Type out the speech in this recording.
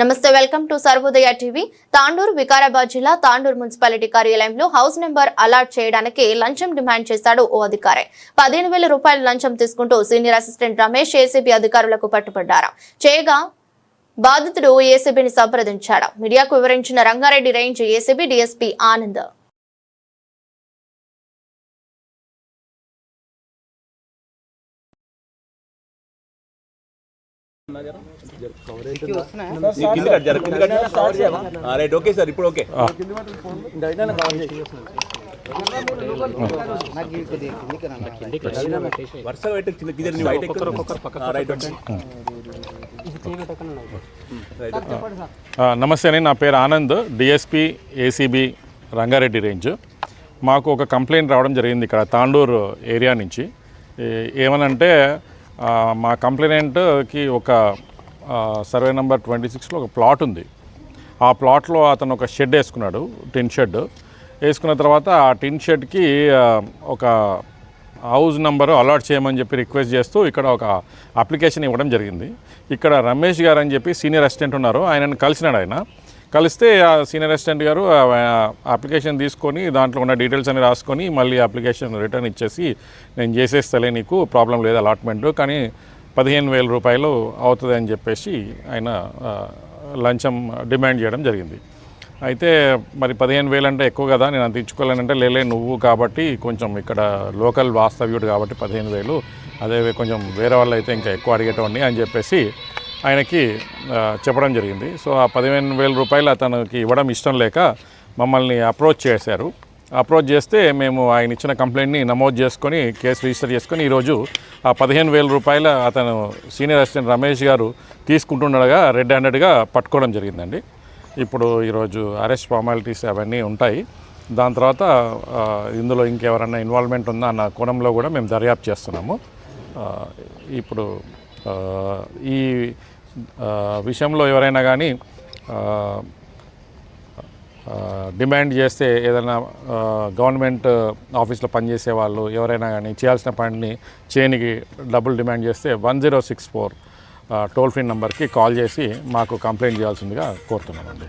నమస్తే welcome to Sarvodaya TV. Tandur Vikarabad జిల్లా Tandur municipality కార్యాలయంలో హౌస్ నెంబర్ అలాట్ చేయడానికి లంచం డిమాండ్ చేశాడు ఓ అధికారి. పదిహేను వేల రూపాయల లంచం తీసుకుంటూ సీనియర్ అసిస్టెంట్ రమేష్ ఏసీబీ అధికారులకు పట్టుబడ్డారు. చేయగా బాధితుడు ఏసీబీని సంప్రదించాడు. మీడియాకు వివరించిన Rangareddy range ACB DSP Anand. Right okay sir ఇప్పుడు ఓకే వరుసగా రైట్ నమస్తే అండి నా పేరు Anand DSP ACB Rangareddy range. మాకు ఒక కంప్లైంట్ రావడం జరిగింది ఇక్కడ తాండూరు ఏరియా నుంచి. ఏమనంటే మా కంప్లైంట్కి ఒక సర్వే నెంబర్ ట్వంటీ సిక్స్లో ఒక ప్లాట్ ఉంది. ఆ ప్లాట్లో అతను ఒక షెడ్ వేసుకున్నాడు టిన్ షెడ్. వేసుకున్న తర్వాత ఆ టిన్ షెడ్కి ఒక హౌస్ నెంబరు అలాట్ చేయమని చెప్పి రిక్వెస్ట్ చేస్తూ ఇక్కడ ఒక అప్లికేషన్ ఇవ్వడం జరిగింది. ఇక్కడ రమేష్ గారు అని చెప్పి సీనియర్ అసిస్టెంట్ ఉన్నారు. ఆయనను కలిసినాడు ఆయన. కలిస్తే ఆ సీనియర్ అసిస్టెంట్ గారు అప్లికేషన్ తీసుకొని దాంట్లో ఉన్న డీటెయిల్స్ అని రాసుకొని మళ్ళీ అప్లికేషన్ రిటర్న్ ఇచ్చేసి నేను చేసేస్తలే నీకు ప్రాబ్లం లేదు అలాట్మెంట్ కానీ పదిహేను వేల రూపాయలు అవుతుంది అని చెప్పేసి ఆయన లంచం డిమాండ్ చేయడం జరిగింది. అయితే మరి పదిహేను వేలు అంటే ఎక్కువ కదా నేను అంత ఇచ్చుకోలేనంటే లేలే నువ్వు కాబట్టి కొంచెం ఇక్కడ లోకల్ వాస్తవ్యుడు కాబట్టి పదిహేను వేలు అదే కొంచెం వేరే వాళ్ళు అయితే ఇంకా ఎక్కువ అడిగేటోడిని అని చెప్పేసి ఆయనకి చెప్పడం జరిగింది. సో ఆ పదిహేను వేల రూపాయలు అతనికి ఇవ్వడం ఇష్టం లేక మమ్మల్ని అప్రోచ్ చేశారు. అప్రోచ్ చేస్తే మేము ఆయన ఇచ్చిన కంప్లైంట్ని నమోదు చేసుకొని కేసు రిజిస్టర్ చేసుకొని ఈరోజు ఆ పదిహేను వేల రూపాయల అతను సీనియర్ అసిస్టెంట్ రమేష్ గారు తీసుకుంటుండగా రెడ్ హ్యాండెడ్గా పట్టుకోవడం జరిగిందండి. ఇప్పుడు ఈరోజు అరెస్ట్ ఫార్మాలిటీస్ అవన్నీ ఉంటాయి. దాని తర్వాత ఇందులో ఇంకెవరన్నా ఇన్వాల్వ్మెంట్ ఉందా అన్న కోణంలో కూడా మేము దర్యాప్తు చేస్తున్నాము. ఇప్పుడు ఈ విషయంలో ఎవరైనా కానీ డిమాండ్ చేస్తే ఏదైనా గవర్నమెంట్ ఆఫీస్లో పనిచేసే వాళ్ళు ఎవరైనా కానీ చేయాల్సిన పనిని చేయనికి డబ్బులు డిమాండ్ చేస్తే one zero six four toll free నెంబర్కి కాల్ చేసి మాకు కంప్లైంట్ చేయాల్సిందిగా కోరుతున్నామండి.